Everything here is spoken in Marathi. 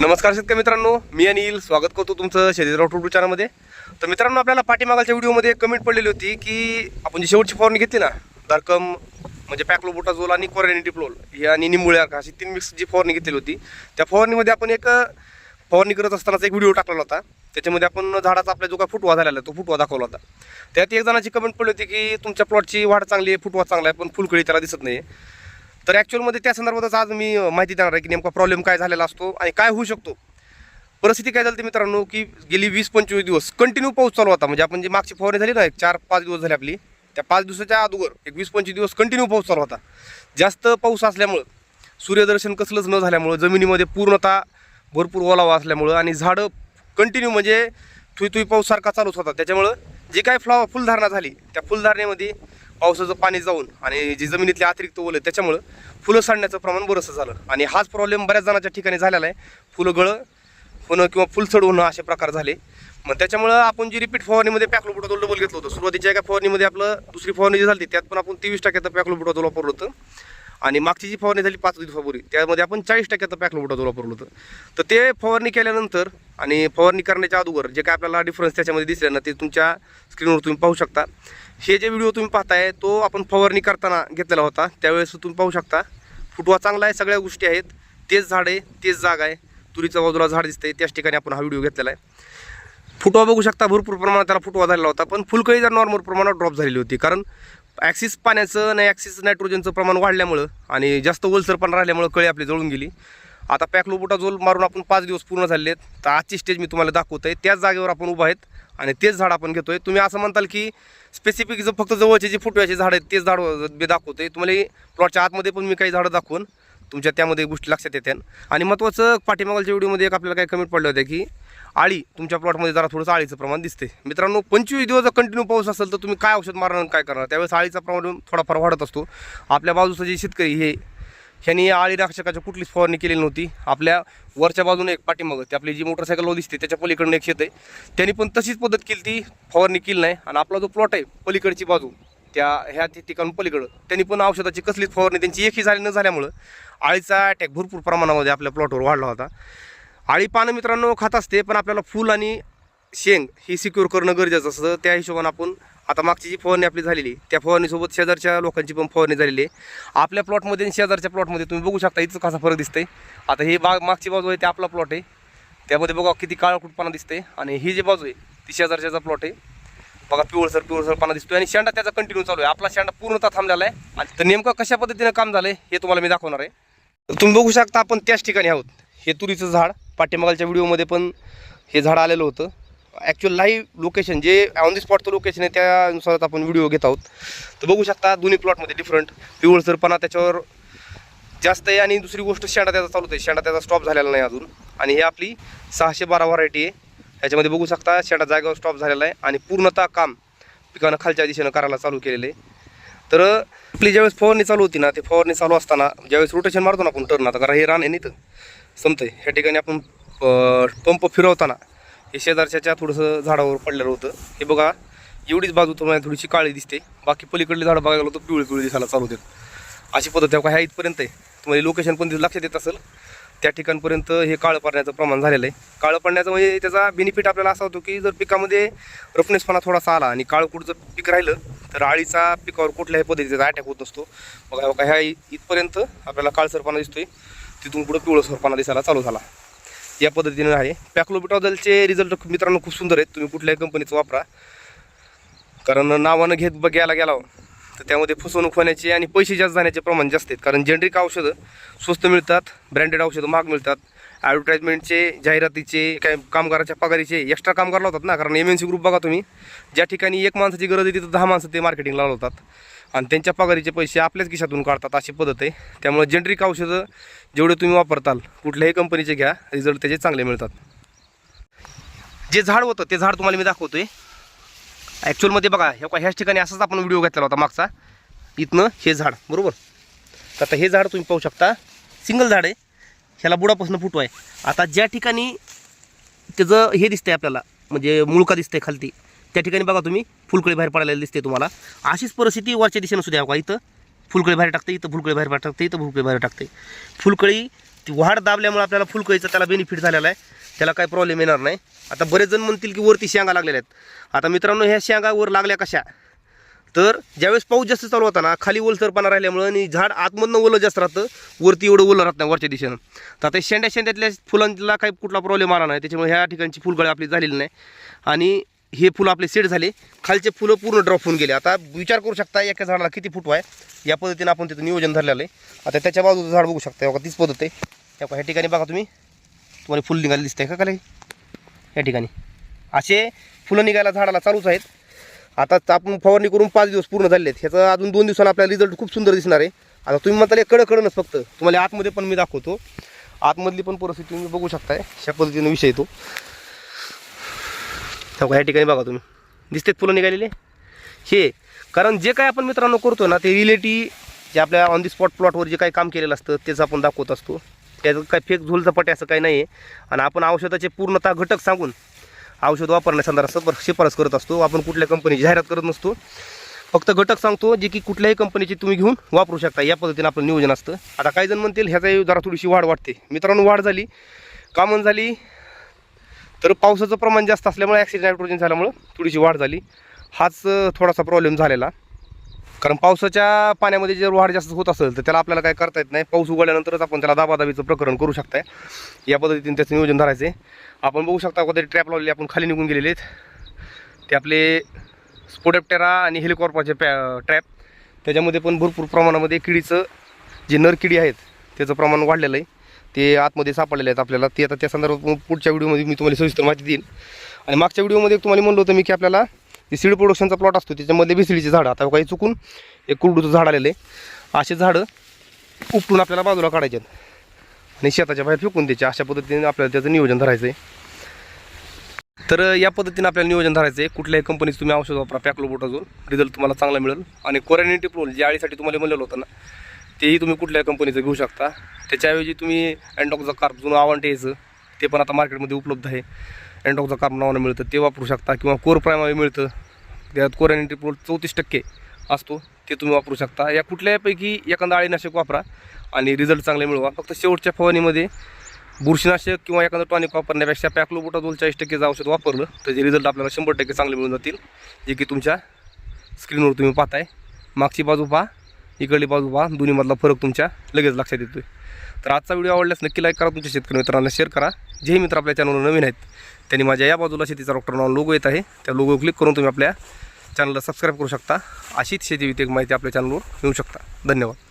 नमस्कार शेतकरी मित्रांनो मी अनिल स्वागत करतो तुमचं शेतीराव टू चॅनलमध्ये. तर मित्रांनो आपल्याला पाठीमागाच्या व्हिडिओमध्ये कमेंट पडलेली होती की आपण जी शेवटची फवारणी घेतली ना दारकम म्हणजे पॅक्लोबोटाझोल आणि कोरॅनिटिप्लोल हे आणि निंबुळ्या अशी तीन मिक्स जी फवारणी घेतलेली होती त्या फवारणीमध्ये आपण एक फवारणी करत असतानाचा एक व्हिडिओ टाकलेला होता. त्याच्यामध्ये आपण झाडाचा आपल्या जो काय फुटवा झालेला तो फुटवा दाखवला होता. त्यात एक जणाची कमेंट पडली होती की तुमच्या प्लॉटची वाढ चांगली आहे फुटवा चांगला आहे पण फुलकळी त्याला दिसत नाही तर ॲक्च्युअलमध्ये त्या संदर्भातच आज मी माहिती देणार आहे की नेमका प्रॉब्लेम काय झालेला असतो आणि काय होऊ शकतो. परिस्थिती काय झाली मित्रांनो की गेली वीस पंचवीस दिवस कंटिन्यू पाऊस चालू होता. म्हणजे आपण जी मागची फवारणी झाली ना एक चार पाच दिवस झाले आपली त्या पाच दिवसाच्या अगोदर एक वीस पंचवीस दिवस कंटिन्यू पाऊस चालू होता. जास्त पाऊस असल्यामुळं सूर्यदर्शन कसलंच न झाल्यामुळं जमिनीमध्ये पूर्णतः भरपूर ओलावा असल्यामुळं आणि झाडं कंटिन्यू म्हणजे थुई थुई पाऊससारखा चालूच होता. त्याच्यामुळं जी काय फ्लॉ फुलधारणा झाली त्या फुलधारणेमध्ये पावसाचं पाणी जाऊन आणि जी जमिनीतले अतिरिक्त ओलं त्याच्यामुळं फुलं सांडण्याचं प्रमाण बरंचसं झालं. आणि हाच प्रॉब्लेम बऱ्याच जणांच्या ठिकाणी झालेला आहे. फुलं गळं होणं किंवा फुलसड होणं असे प्रकार झाले. मग त्याच्यामुळं आपण जी रिपीट फवारणीमध्ये पॅकलोबुटाजोल डबल घेतलं होतं. सुरुवातीच्या एका फवारणीमध्ये आपलं दुसरी फवारणी जी झाली त्यात पण आपण तेवीस टक्क्याचं पॅकलोबुटाजोल वापरलं होतं. आणि मागची जी फवारणी झाली पाच दिवसापूर्वी त्यामध्ये आपण चाळीस टक्क्याचं पॅकलोबुटाजोल वापरलं होतं. तर ते फवारणी केल्यानंतर आणि फवारणी करण्याच्या अगोदर जे काय आपल्याला डिफरन्स त्याच्यामध्ये दिसले ना ते तुमच्या स्क्रीनवर तुम्ही पाहू शकता. हे जे व्हिडिओ तुम्ही पाहताय तो आपण फवारणी करताना घेतलेला होता. त्यावेळेस तुम्ही पाहू शकता फुटवा चांगला आहे सगळ्या गोष्टी आहेत. तेच झाड आहे तेच जागा आहे. तुरीच्या बाजूला झाड दिसतंय त्याच ठिकाणी आपण हा व्हिडिओ घेतलेला आहे. फुटवा बघू शकता भरपूर प्रमाणात त्याला फुटवा झालेला होता पण फुलकळी जर नॉर्मल प्रमाणात ड्रॉप झालेली होती कारण ॲक्सिस पाण्याचं आणि ॲक्सिस नायट्रोजनचं प्रमाण वाढल्यामुळं आणि जास्त ओलसरपणा राहिल्यामुळं कळी आपली जळून गेली. आता पॅकलोबोटाझोल मारून आपण पाच दिवस पूर्ण झाले आहेत तर आजची स्टेज मी तुम्हाला दाखवतो आहे त्याच जागेवर आपण उभा आहेत आणि तेच झाड आपण घेतोय. तुम्ही असं म्हणताल की स्पेसिफिक जर फक्त जवळचे जे फुटव्याचे झाड आहेत तेच झाड मी दाखवतोय. तुम्हाला प्लॉटच्या आतमध्ये पण मी काही झाडं दाखवून तुमच्या त्यामध्ये गोष्टी लक्षात येत्या आणि महत्त्वाचं पाठीमागालच्या व्हिडिओमध्ये एक आपल्याला काही कमेंट पडलं होतं की आळी तुमच्या प्लॉटमध्ये जरा थोडंसं आळीचं प्रमाण दिसते मित्रांनो पंचवीस दिवस जर कंटिन्यू पाऊस असेल तर तुम्ही काय औषध मारणार काय करणार? त्यावेळेस आळीचा प्रमाण थोडाफार वाढत असतो. आपल्या बाजूचं जे शेतकरी हे ह्यांनी या आळी कुठलीच फवारणी केलेली नव्हती. आपल्या वरच्या बाजूने एक पाठीमागं ते आपली जी मोटरसायकल दिसते त्याच्या पलीकडनं एक शेत आहे. त्यांनी पण तशीच पद्धत केली ती फवारणी केली नाही. आणि आपला जो प्लॉट आहे पलीकडची बाजू त्या ह्या ठि- ठिकाणून पलीकडं त्यांनी पण औषधाची कसलीच फवारणी त्यांची एकही झाली न झाल्यामुळं आळीचा अटॅक भरपूर प्रमाणामध्ये आपल्या प्लॉटवर वाढला होता. आळी पानं मित्रांनो खात असते पण आपल्याला फूल आणि शेंग ही सिक्युअर करणं गरजेचं असतं. त्या हिशोबानं आपण आता मागची जी फवारणी आपली झालेली त्या फवारणीसोबत शेजारच्या लोकांची पण फवारणी झालेली आहे. आपल्या प्लॉटमध्ये आणि शेजारच्या प्लॉटमध्ये तुम्ही बघू शकता इथं कसा फरक दिसतंय. आता ही बाग मागची बाजू आहे ते आपला प्लॉट आहे. त्यामध्ये बघा किती काळकुटपणा दिसते आणि ही जी बाजू आहे ती शेजारच्याचा प्लॉट आहे. बघा पिवळसर पिवळसरपणा दिसतोय आणि शेंडा त्याचा कंटिन्यू चालू आहे. आपला शेंडा पूर्णतः थांबलेला आहे. आणि तर नेमकं कशा पद्धतीनं काम झालं हे तुम्हाला मी दाखवणार आहे. तर तुम्ही बघू शकता आपण त्याच ठिकाणी आहोत. हे तुरीचं झाड पाठीमागालच्या व्हिडिओमध्ये पण हे झाड आलेलं होतं. ॲक्च्युअल लाईव्ह लोकेशन जे ऑन दी स्पॉटचं लोकेशन आहे त्यानुसार आपण व्हिडिओ घेत आहोत. तर बघू शकता दोन्ही प्लॉटमध्ये डिफरंट पिवळसरपणा त्याच्यावर जास्त आहे आणि दुसरी गोष्ट शेंडा त्याचा चालू आहे. शेंडा त्याचा स्टॉप झालेला नाही अजून. आणि हे आपली सहाशे बारा व्हरायटी आहे. ह्याच्यामध्ये बघू शकता शेंडा जागेवर स्टॉप झालेला आहे आणि पूर्णतः काम पिकानं खालच्या दिशेनं करायला चालू केलेलं आहे. तर आपली ज्यावेळेस फवारणी चालू होती ना ते फवारणी चालू असताना ज्यावेळेस रोटेशन मारतो ना आपण टर्न आता कारण हे रान आहे नाही तर. संपतं ह्या ठिकाणी आपण पंप फिरवताना हे शेजारच्या थोडंसं झाडावर पडलेलं होतं. हे बघा एवढीच बाजू तुम्हाला थोडीशी काळी दिसते. बाकी पलीकडली झाडं बघायला होतं पिवळी पिवळी दिसायला चालू देत. अशी पद्धत आहे का ह्या इथपर्यंत आहे. तुम्हाला लोकेशन पण लक्षात येत असेल. त्या ठिकाणपर्यंत हे काळं पडण्याचं प्रमाण झालेलं आहे. काळं पडण्याचं म्हणजे त्याचा बेनिफिट आपल्याला असा होतो की जर पिकामध्ये रफनेसपणा थोडासा आला आणि काळं जर पीक राहिलं तर आळीचा पिकावर कुठल्याही पद्धतीचा अटॅक होत नसतो बघा बघा ह्या इथपर्यंत आपल्याला काळसरपणा दिसतोय. तिथून पुढं पिवळसरपणा दिसायला चालू झाला. या पद्धतीनं आहे. पॅक्लोबिटॉझलचे रिझल्ट मित्रांनो खूप सुंदर आहेत. तुम्ही कुठल्याही कंपनीचं वापरा. कारण नावानं घेत बघायला गेला हो. तर त्यामध्ये फसवणूक होण्याचे आणि पैसे जास्त जाण्याचे प्रमाण जास्त आहेत. कारण जेनरिक औषधं स्वस्त मिळतात ब्रँडेड औषधं महाग मिळतात. ॲडव्हर्टाईजमेंटचे जाहिरातीचे काय कामगाराच्या पगारीचे एक्स्ट्रा कामगार लावतात ना. कारण एम एन सी ग्रुप बघा तुम्ही. ज्या ठिकाणी एक माणसाची गरज आहे तिथं दहा माणसं ते मार्केटिंगला लावतात. आणि त्यांच्या पगारीचे पैसे आपल्याच खिशातून काढतात अशी पद्धत आहे. त्यामुळे जेनरिक औषधं जेवढे तुम्ही वापरताल कुठल्याही कंपनीचे घ्या रिझल्ट त्याचे चांगले मिळतात. जे झाड होतं ते झाड तुम्हाला मी दाखवतोय. ॲक्च्युअलमध्ये बघा हे ह्याच ठिकाणी असाच आपण व्हिडिओ घेतलेला होता मागचा. इथनं हे झाड बरोबर? तर आता हे झाड तुम्ही पाहू शकता. सिंगल झाड आहे. ह्याला बुडापासून फुटू आहे. आता ज्या ठिकाणी त्याचं हे दिसतंय आपल्याला म्हणजे मुळका दिसतंय खालती. त्या ठिकाणी बघा तुम्ही फुलकळी बाहेर पडायला दिसते तुम्हाला. अशीच परिस्थिती वरच्या दिशेनं सुद्धा बघा इथं. फुलकळी बाहेर टाकते इथं फुलकळी बाहेर टाकते इथं फुलकळी बाहेर टाकते. फुलकळी ती वाढ दाबल्यामुळे आपल्याला फुलकळीचा त्याला बेनिफिट झालेला आहे. त्याला काही प्रॉब्लेम येणार नाही. आता बरेच जण म्हणतील की वरती शेंगा लागलेल्या आहेत. आता मित्रांनो ह्या शेंगा वर लागल्या कशा? तर ज्यावेळेस पाऊस जास्त चालू होता ना खाली ओलसरपणा राहिल्यामुळं आणि झाड आतमधनं ओलं जास्त राहतं वरती एवढं ओलं राहत नाही वरच्या दिशेनं. तर आता शेंड्या शेंड्यातल्या फुलांला काही कुठला प्रॉब्लेम आला नाही. त्याच्यामुळे ह्या ठिकाणची फुलगळी आपली झालेली नाही. आणि हे फुलं आपले सेट झाले. खालचे फुलं पूर्ण ड्रॉप होऊन गेले. आता विचार करू शकता एका झाडाला किती फुटवा आहे? या पद्धतीनं आपण तिथं नियोजन धरलेलं आहे. आता त्याच्या बाजूचं झाड बघू शकता. बघा तीच पद्धत आहे. त्या ह्या ठिकाणी बघा तुम्ही. तुम्हाला फुलं निघाले दिसतंय का काही या ठिकाणी. असे फुलं निघायला झाडाला चालूच आहेत. आता आपण फवारणी करून पाच दिवस पूर्ण झाले आहेत ह्याचा अजून दोन दिवसांना आपल्याला रिझल्ट खूप सुंदर दिसणार आहे. आता तुम्ही म्हणताल कडं कडनच फक्त. तुम्हाला आतमध्ये पण मी दाखवतो. आतमधली पण परिस्थिती तुम्ही बघू शकताय. अशा पद्धतीने विषय येतो. तेव्हा या ठिकाणी बघा तुम्ही. दिसतेत फुलं निघालेले? हे कारण जे काय आपण मित्रांनो करतो ना ते रिलेटिव्ह जे आपल्या ऑन दी स्पॉट प्लॉटवर जे काही काम केलेलं असतं तेच आपण दाखवत असतो. त्याचं काही फेक झोलचं असं काही नाही आहे आणि आपण औषधाचे पूर्णतः घटक सांगून औषध वापरण्यासंदर्भात शिफारस करत असतो. आपण कुठल्या कंपनीची जाहिरात करत नसतो. फक्त घटक सांगतो जे की कुठल्याही कंपनीची तुम्ही घेऊन वापरू शकता. या पद्धतीने आपलं नियोजन असतं. आता काही जण म्हणतील ह्याचा जरा थोडीशी वाढ वाटते मित्रांनो वाढ झाली. कामन झाली. तर पावसाचं प्रमाण जास्त असल्यामुळे ॲक्सिडेंट नायट्रोजन झाल्यामुळं थोडीशी वाढ झाली. हाच थोडासा प्रॉब्लेम झालेला. कारण पावसाच्या पाण्यामध्ये जर वाढ जास्त होत असेल तर त्याला आपल्याला काय करता येत नाही. पाऊस उघडल्यानंतरच आपण त्याला दाबादाबीचं प्रकरण करू शकताय. या पद्धतीने त्याचं नियोजन धरायचं आहे आपण बघू शकता अगोदर ट्रॅप लावलेले आपण खाली निघून गेलेले आहेत. ते आपले स्पोडेप्टेरा आणि हेलिकॉर्पाचे पॅ ट्रॅप त्याच्यामध्ये पण भरपूर प्रमाणामध्ये किडीचं जे नर किडी आहेत त्याचं प्रमाण वाढलेलं आहे. ते आतमध्ये सापडलेले आहेत आपल्याला. ते आता त्या संदर्भात पुढच्या व्हिडिओमध्ये मी तुम्हाला सविस्तर माहिती देईन. आणि मागच्या व्हिडिओमध्ये तुम्हाला म्हणलं होतं मी की आपल्याला ते सीड प्रोडक्शनचा प्लॉट असतो त्याच्यामध्ये भिसळीचे झाडं. आता काही चुकून एक कुरडूचं झाड आलेलं आहे. असे झाडं उपटून आपल्याला बाजूला काढायचे आहेत. आणि शेताच्या बाहेर फेकून द्यायचे. अशा पद्धतीने आपल्याला त्याचं नियोजन धरायचं आहे. तर या पद्धतीने आपल्याला नियोजन धरायचं आहे. कुठल्याही कंपनीचं तुम्ही औषध वापरा. पॅकलो पॅकलोबोटाजून रिझल्ट तुम्हाला चांगला मिळेल. आणि कोरॅनिटी प्रोल जे आळीसाठी तुम्हाला म्हणलेलं होतं ना तेही तुम्ही कुठल्या कंपनीचं घेऊ शकता. त्याच्याऐवजी तुम्ही अँडॉकचं कार्प जुनं आव्हान यायचं. ते पण आता मार्केटमध्ये उपलब्ध आहे. अँडॉकचं कार्प नावानं मिळतं ते वापरू शकता. किंवा कोर प्रायमावे मिळतं. त्यात कोरॅनिटी प्रोल चौतीस टक्के असतो ते तुम्ही वापरू शकता. या कुठल्यापैकी एखादा अळीनाशक वापरा आणि रिझल्ट चांगले मिळवा. फक्त शेवटच्या फवारणीमध्ये बुरशीनाशक किंवा एखादं टॉनिक वापरण्यापेक्षा पॅक्लोबुटाजोल चाळीस टक्केचं औषध वापरलं तर जे रिझल्ट आपल्याला शंभर टक्के चांगले मिळून जातील जे की तुमच्या स्क्रीनवर तुम्ही पाहताय. मागची बाजू पहा. इकडली बाजू पहा दोन्हीमधला फरक तुमच्या लगेच लक्षात येतोय. तर आजचा व्हिडिओ आवडल्यास नक्की लाईक करा तुमच्या शेतकरी मित्रांना शेअर करा. जे मित्र आपल्या चॅनलवर नवीन आहेत त्यांनी माझ्या या बाजूला शेतीचा डॉक्टर नाव लोगो येत आहे. त्या लोगो क्लिक करून तुम्ही आपल्या चॅनलला सबस्क्राईब करू शकता. अशीच शेतीविषयक माहिती आपल्या चॅनलवर मिळू शकता. धन्यवाद.